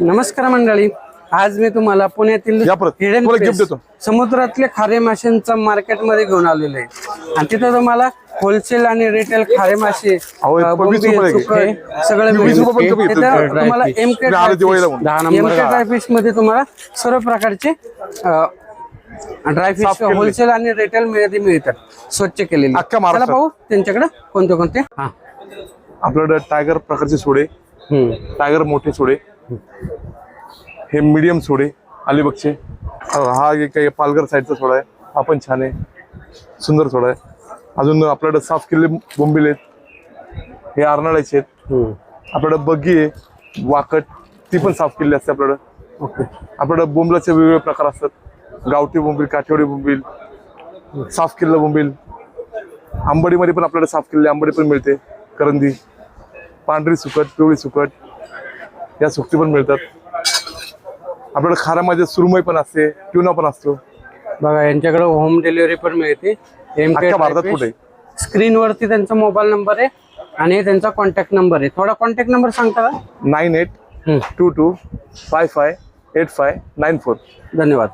नमस्कार मंडळी आज मी तुम्हाला पुण्यातील या परत. हिडन तुम्हाला प्लेस, gift देतो. समुद्रातले खारे माशांचा मार्केटमध्ये घेऊन आलेलो आहे आणि तिथं तुम्हाला होलसेल आणि रिटेल खारे मासे सगळे. तुम्हाला मध्ये तुम्हाला सर्व प्रकारचे ड्राय फिश साफ केलेले. होलसेल आणि रिटेल मध्ये मिळतात स्वच्छ केलेले महाराष्ट्रात. पाहू त्यांच्याकडे कोणते कोणते हा आपल्याकडे टायगर प्रकारचे सोडे. टायगर मोठे सोडे हे मीडियम सोडे अलिबागचे. हा एक काही पालघर साईडचा सोडा आहे. हा पण छान आहे. सुंदर सोडा आहे. अजून आपल्याकडे साफ केलेले बोंबील आहेत. हे आरनाळ्याचे आहेत. आपल्याकडे बग्गी आहे. वाकट ती पण साफ केलेली असते आपल्याकडं. ओके. आपल्याकडे बोंबलाचे वेगवेगळे प्रकार असतात. गावठी बोंबील काठेवाडी बोंबील साफ केलेलं बोंबील. आंबडीमध्ये पण आपल्याकडे साफ केलेली आंबडी पण मिळते. करंदी पांढरी सुकट पिवळी सुकट. या सुकटी पण मिळतात. आपल्याकडे खाऱ्यामध्ये सुरमई पण असते ट्युना पण असतो. बघा यांच्याकडे होम डिलिव्हरी पण मिळते. एम अख्ख्या भारतात कुठे? स्क्रीनवरती त्यांचा मोबाईल नंबर आहे आणि त्यांचा कॉन्टॅक्ट नंबर आहे. थोडा कॉन्टॅक्ट नंबर सांगता का? Nine eight. Two two five five eight five nine four. धन्यवाद.